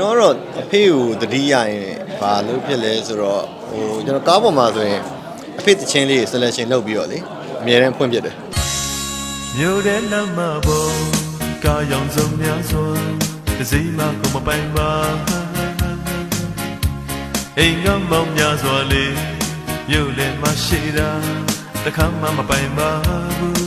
ကျွန်တော်ကတော့အဖေကိုတတိယရင်ဘာလို့ဖြစ်လဲဆိုတော့ဟိုကျွန်တော်ကားပေါ်မှာဆိုရင်အဖေတချင်းလေး selection လုပ်ပြီးတော့လေအများနဲ့ဖွင့်ပြတယ်မြို့တဲ့လမ်းမပေါ်ကားရောင်စုံများစွာတစ်စိမ်းမကိုမပိုင်ပါအိမ်ကမောင်များစွာလေးမြို့လည်းမရှိတာတစ်ခါမှမပိုင်ပါဘူး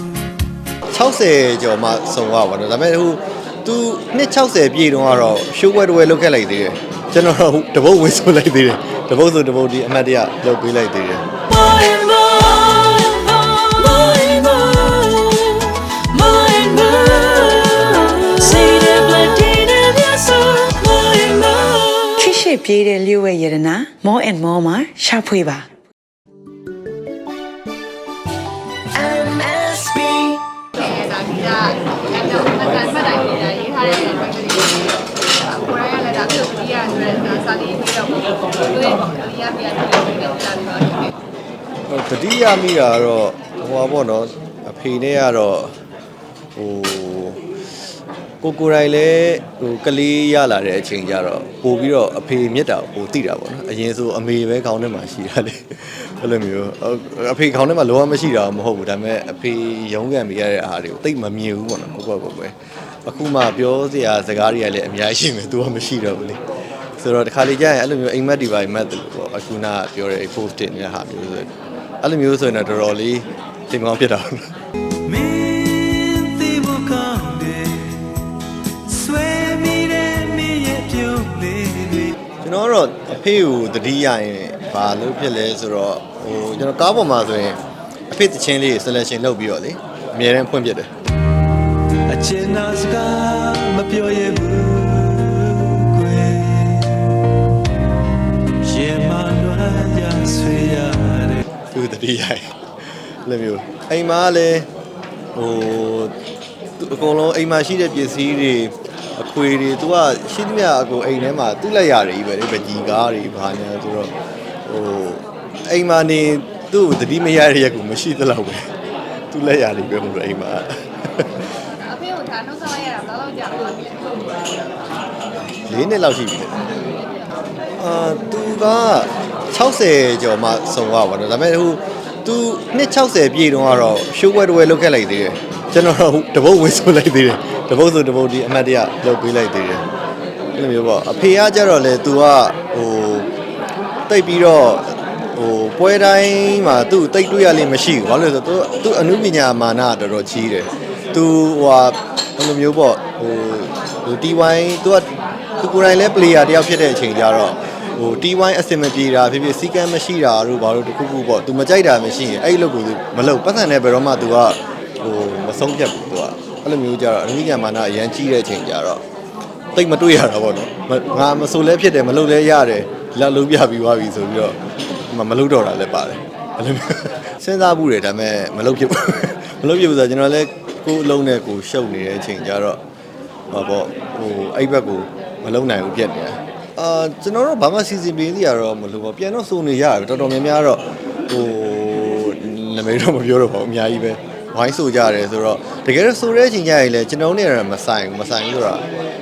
60ကျော်မှစုံရပါတော့ဒါပေမဲ့ဟို သူနှစ်60ပြည့်တုန်းကတော့ show ဝဲတစ်ဝဲလုပ်ခဲ့လိုက်သေးတယ်ကျွန်တော်တော့တပုတ်ဝင်ဆိုလိုက်သေးတယ်တပုတ်ဆိုတပုတ်ဒီအမှတ်တရလုပ်ပေးလိုက်သေးတယ် More and more, more and more, more and more. Say the blood in the soul, more and more. ခိရှိပြေးတဲ့လျှို့ဝဲရတနာ more and more မှာရှာဖွေပါ ကလက်တော့အတန်ဖတ်တိုင်းနေတာရေးထားတဲ့အတွက်ကိုယ်တိုင်ကလည်းဒါပြုတ်ပြီးရတဲ့ဒါစာလေးပြီးတော့သူရဲ့ဒီရပြတဲ့ပြီးတော့ကြာပြီးတော့ဟိုတတိယမိတာကတော့ဟိုပါပေါ့နော်အဖေနဲ့ကတော့ဟို ကိုကိုယ်တိုင်လည်းဟိုကလေးရလာတဲ့အချိန်ကျတော့ပို့ပြီးတော့အဖေမြတ်တာကိုပို့သိတာပေါ့နော်အရင်ဆိုအမေပဲခေါင်းထဲမှာရှိတာလေအဲ့လိုမျိုးအဖေခေါင်းထဲမှာလောကမရှိတာမဟုတ်ဘူးဒါပေမဲ့အဖေရုံးကန်ပေးရတဲ့အားတွေကိုတိတ်မမြင်ဘူးပေါ့နော်ကိုယ့်ဘက်ကိုယ်ပဲအခုမှပြောစရာစကားတွေကလည်းအများကြီးရှိမယ်သူကမရှိတော့ဘူးလေဆိုတော့တခါလေကြာရင်အဲ့လိုမျိုးအိမ်မက်ဒီပါမက်တယ်လို့ပေါ့အခုနကပြောတဲ့ post တင်နေတဲ့ဟာမျိုးဆိုအဲ့လိုမျိုးဆိုရင်တော့တော်တော်လေးတင်ကောင်းဖြစ်တာပေါ့ တော်ကတော့အဖေကိုတတိယရင်ဘာလို့ဖြစ်လဲဆိုတော့ဟိုကျွန်တော်ကားပေါ်မှာဆိုရင်အဖေတချင်းလေး selection လုပ်ပြီးတော့လေအများနဲ့ဖွင့်ပြတယ်အချင်နာစကားမပြောရဘူးကွယ်ရင်မလွားရဆွေရတယ်သူတတိယရင်အဲ့လိုမျိုးအိမ်မှာလည်းဟိုသူအကုန်လုံးအိမ်မှာရှိတဲ့ပစ္စည်းတွေ အခွေတွေသူကရှိသမျှအကုန်အိမ်ထဲမှာသူ့လက်ရတယ်ကြီးပဲလေပကြီးကားတွေဘာညာဆိုတော့ဟိုအိမ်မှာနေသူ့ကိုတတိမရတဲ့ရက်ကိုမရှိသလောက်ပဲသူ့လက်ရတယ်ပဲမလို့အိမ်မှာအဖေကိုဒါနှုတ်ဆက်လိုက်ရတာဘယ်လောက်ကြာလဲ၄နှစ်လောက်ရှိပြီလေအာသူက60ကျော်မှစုံရပါတော့ဒါပေမဲ့ဟိုသူနှစ်60ပြည့်တုန်းကတော့ show ဝဲတစ်ဝဲလုပ်ခဲ့လိုက်သေးတယ်ကျွန်တော်တော့တပုတ်ဝင်ဆိုလိုက်သေးတယ် တပုတ်ဆိုတပုတ်ဒီအမှတ်တရလုပ်ပေးလိုက်သေးတယ်အဲ့လိုမျိုးပေါ့အဖေကကြတော့လေသူကဟိုတိတ်ပြီးတော့ဟိုပွဲတိုင်းမှာသူ့တိတ်တွေ့ရလိမ့်မရှိဘူးဘာလို့လဲဆိုတော့သူသူအနုပညာမာနကတော်တော်ကြီးတယ်သူဟိုဟာဘယ်လိုမျိုးပေါ့ဟိုဟို T1 သူကသူကိုယ်တိုင်လဲ player တယောက်ဖြစ်တဲ့အချိန်ကျတော့ဟို T1 အစင်မပြေတာဖြစ်ဖြစ်စီကံမရှိတာတို့ဘာလို့တခုခုပေါ့သူမကြိုက်တာမရှိရင်အဲ့ဒီလို့ကိုသူမလုပ်ပတ်စံနဲ့ဘယ်တော့မှသူကဟိုမဆုံးဖြတ်ဘူးသူက အဲ့လိုမျိုးကြတော့အနုပညာမာနအရန်ကြီးတဲ့အချိန်ကျတော့တိတ်မတွေ့ရတာပေါ့နော်မငါမဆိုလဲဖြစ်တယ်မလုပ်လဲရတယ်လက်လုံးပြပြီးသွားပြီဆိုပြီးတော့မမလုပ်တော့တာလည်းပါတယ်အဲ့လိုမျိုးစဉ်းစားမှုတွေဒါပေမဲ့မလုပ်ဖြစ်ဘူးမလုပ်ဖြစ်ဘူးဆိုတော့ကျွန်တော်လည်းကိုယ်အလုံးနဲ့ကိုယ်ရှုပ်နေတဲ့အချိန်ကျတော့ဟောပေါ့ဟိုအဲ့ဘက်ကိုမလုံနိုင်ဘူးပြက်နေတာအာကျွန်တော်တို့ဘာမှစီစဉ်ပေးသေးရတော့မလို့ပေါ့ပြန်တော့စုံနေရတယ်တော်တော်များများတော့ဟိုနာမည်တော့မပြောတော့ပါဘူးအများကြီးပဲ ဝိုင်းဆိုကြတယ်ဆိုတော့တကယ်တော့ဆိုတဲ့အချိန်ကျရင်လည်းကျွန်တော်နဲ့တော့မဆိုင်ဘူးမဆိုင်ဘူးဆိုတော့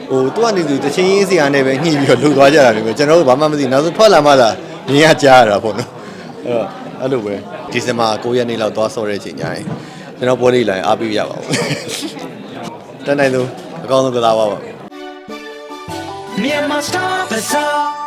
ဟိုသူကနေသူတချင်းရေးစရာနဲ့ပဲညှိပြီးတော့လှုပ်သွားကြတာမျိုးကျွန်တော်တို့ဘာမှမသိနောက်ဆုံးထွက်လာမှလာမြင်ရကြားရတာပေါ့နော်အဲ့တော့အဲ့လိုပဲဒီဇင်ဘာ9ရက်နေ့လောက်သွားဆော်တဲ့အချိန်ညရင်ကျွန်တော်ပွဲလေးလာရင်အားပေးရပါဦးတန်းနိုင်ဆုံးအကောင်းဆုံးကစားပါပါ Myanmar Star Bazaar